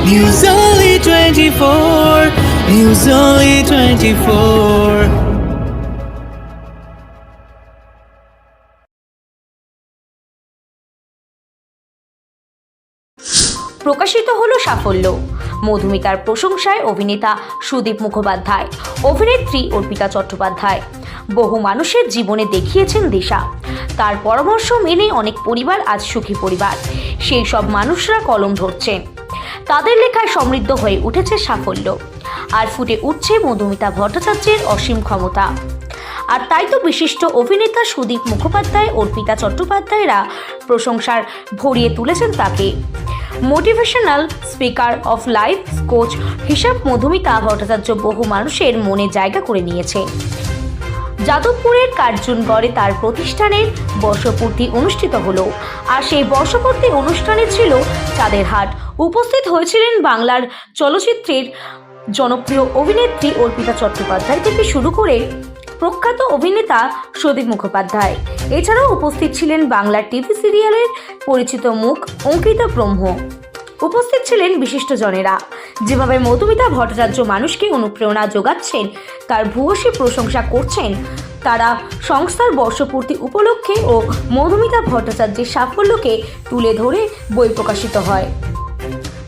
News Only 24. News Only 24. প্রকাশিত হলো সাফল্য। মধুমিতার প্রশংসায় অভিনেতা সুদীপ মুখোপাধ্যায়, অভিনেত্রী অর্পিতা চট্টোপাধ্যায়। বহু মানুষের জীবনে দেখিয়েছেন দিশা। তার পরামর্শ মেনে অনেক পরিবার আজ সুখী পরিবার। সেই সব মানুষরা কলম ধরছেন। তাদের লেখায় সমৃদ্ধ হয়ে উঠেছে সাফল্য। আর ফুটে উঠছে মধুমিতা ভট্টাচার্যের অসীম ক্ষমতা। আর তাই তো বিশিষ্ট অভিনেতা সুদীপ মুখোপাধ্যায়, অর্পিতা চট্টোপাধ্যায়রা প্রশংসার ভরিয়ে তুলেছেন তাকে। Motivational speaker of life coach হিসাব মধুমিতা ভট্টাচার্য বহু মানুষের মনে জায়গা করে নিয়েছে। যাদবপুরের কার্জুনগড়ে তার প্রতিষ্ঠানের বর্ষপূর্তি অনুষ্ঠিত হলো। আর সেই বর্ষপূর্তি অনুষ্ঠানে ছিল চাঁদের হাট। উপস্থিত হয়েছিলেন বাংলার চলচ্চিত্রের জনপ্রিয় অভিনেত্রী অর্পিতা চট্টোপাধ্যায় থেকে শুরু করে প্রখ্যাত অভিনেতা সুদীপ মুখোপাধ্যায়। এছাড়াও উপস্থিত ছিলেন বাংলার টিভি সিরিয়ালের পরিচিত মুখ অঙ্কিতা ব্রহ্ম। উপস্থিত ছিলেন বিশিষ্টজনেরা। যেভাবে মধুমিতা ভট্টাচার্য মানুষকে অনুপ্রেরণা যোগাচ্ছেন, তার ভূয়সী প্রশংসা করছেন, তারা সংস্থার বর্ষপূর্তি উপলক্ষে ও মধুমিতা ভট্টাচার্যের সাফল্যকে তুলে ধরে বই প্রকাশিত হয়।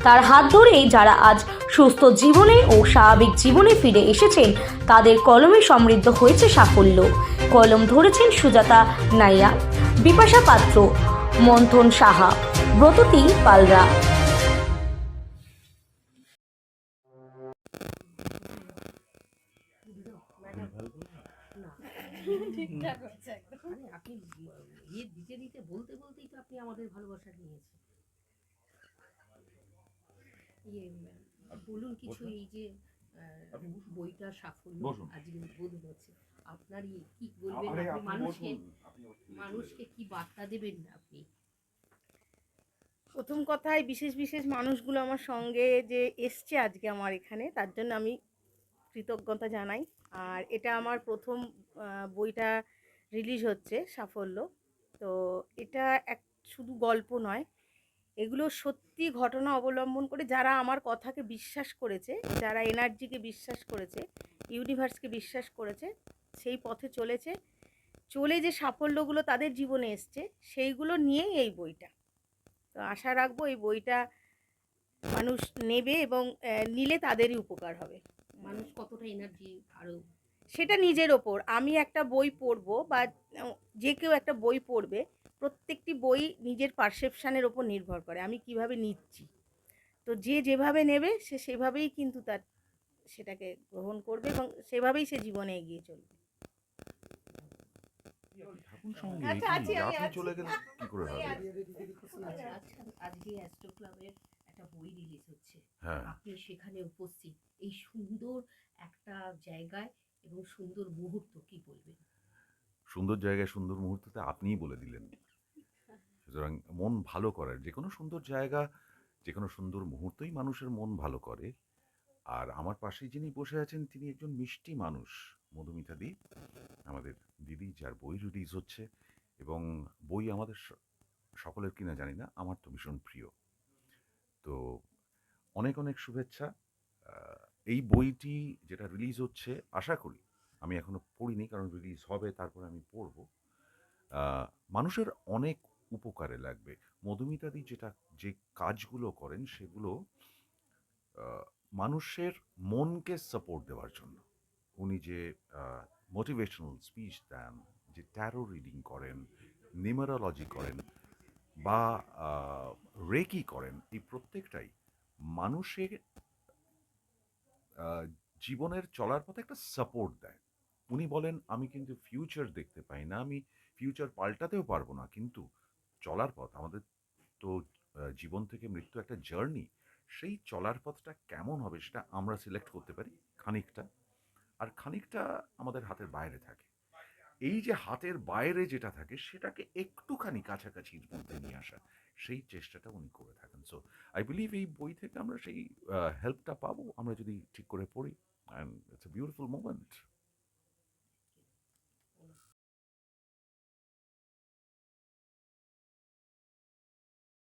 তার হাত ধরেই যারা আজ সুস্থ জীবনে ও স্বাভাবিক জীবনে ফিরে এসেছেন, তাদের কলমে সমৃদ্ধ হয়েছে সাফল্য। কলম ধরেছেন সুজাতা নাইয়া, বিপাশা পাত্র, মন্থন সাহা, ব্রততী পালরা। আরে আপনি ইয়ে দিতে দিতে বলতে বলতেই তো আপনি আমাদের ভালোবাসা নিয়েছেন। ইয়ে বলুন কিছু এই যে বইটা সাফল্য। আজকে উদ্বোধন হচ্ছে। আপনার ইয়ে কি বলবেন? আপনি মানুষকে। মানুষকে কি বার্তা দেবেন আপনি? প্রথম কথায় বিশেষ বিশেষ মানুষগুলো আমার সঙ্গে যে এসছে আজকে আমার এখানে তার জন্য আমি কৃতজ্ঞতা জানাই। আর এটা আমার প্রথম বইটা রিলিজ হচ্ছে সাফল্য। তো এটা এক, শুধু গল্প নয়, এগুলো সত্যি ঘটনা অবলম্বন করে যারা আমার কথাকে বিশ্বাস করেছে, যারা এনার্জিকে বিশ্বাস করেছে, ইউনিভার্সকে বিশ্বাস করেছে, সেই পথে চলেছে, চলে যে সাফল্যগুলো তাদের জীবনে এসছে, সেইগুলো নিয়েই এই বইটা। তো আশা রাখব এই বইটা মানুষ নেবে এবং নিলে তাদেরই উপকার হবে। মানুষ কতটা এনার্জি আরও সেটা নিজের ওপর আমি একটা বই পড়ব বা যে কেউ একটা বই পড়বে প্রত্যেকটি বই নিজের পারসেপশানের ওপর নির্ভর করে আমি কীভাবে নিচ্ছি তো যে যেভাবে নেবে সে সেভাবেই কিন্তু তার সেটাকে গ্রহণ করবে এবং সেভাবেই সে জীবনে এগিয়ে চলবে আচ্ছা, কি? আছি, আমি আপনি আছি। চলে গেলে কি করে হবে আচ্ছা, আচ্ছা, আজকে অ্যাস্ট্রো ক্লাবের একটা বই রিলিজ হচ্ছে। হ্যাঁ। আপনি সেখানে উপস্থিত। এই সুন্দর একটা জায়গায় এবং সুন্দর মুহূর্ত কি বলবেন? সুন্দর জায়গায় সুন্দর মুহূর্ততে আপনিই বলে দিলেন। সুতরাং মন ভালো করার যে কোনো সুন্দর জায়গা যে কোনো সুন্দর মুহূর্তই মানুষের মন ভালো করে। আর আমার পাশে যিনি বসে আছেন তিনি একজন মিষ্টি মানুষ মধুমিতা দি। আমাদের দিদি যার বই রিলিজ হচ্ছে। এবং বই আমাদের সকলের কিনা জানি না আমার তো ভীষণ প্রিয়। অনেক অনেক শুভেচ্ছা। এই বইটি যেটা রিলিজ হচ্ছে, আশা করি, আমি এখনও পড়িনি কারণ রিলিজ হবে, তারপরে আমি পড়ব। মানুষের অনেক উপকারে লাগবে। মধুমিতাদি যেটা, যে কাজগুলো করেন, সেগুলো মানুষের মনকে সাপোর্ট দেওয়ার জন্য। উনি যে মোটিভেশনাল স্পিচ দেন, যে ট্যারো রিডিং করেন নিউমারোলজি করেন, বা রেকি করেন, এই প্রত্যেকটাই মানুষের জীবনের চলার পথে একটা সাপোর্ট দেয়। উনি বলেন, আমি কিন্তু ফিউচার দেখতে পাই না, আমি ফিউচার পাল্টাতেও পারব না, কিন্তু চলার পথ, আমাদের তো জীবন থেকে মৃত্যু একটা জার্নি সেই চলার পথটা কেমন হবে সেটা আমরা সিলেক্ট করতে পারি খানিকটা। আর খানিকটা আমাদের হাতের বাইরে থাকে। এই যে হাতের বাইরে যেটা থাকে, সেটাকে একটুখানি কাছাকাছির মধ্যে নিয়ে আসা, সেই চেষ্টাটা উনি করে থাকেন। সো আই বিলিভ এই বই থেকে আমরা সেই হেল্পটা পাবো। আমরা যদি ঠিক করে পড়ি and it's a beautiful moment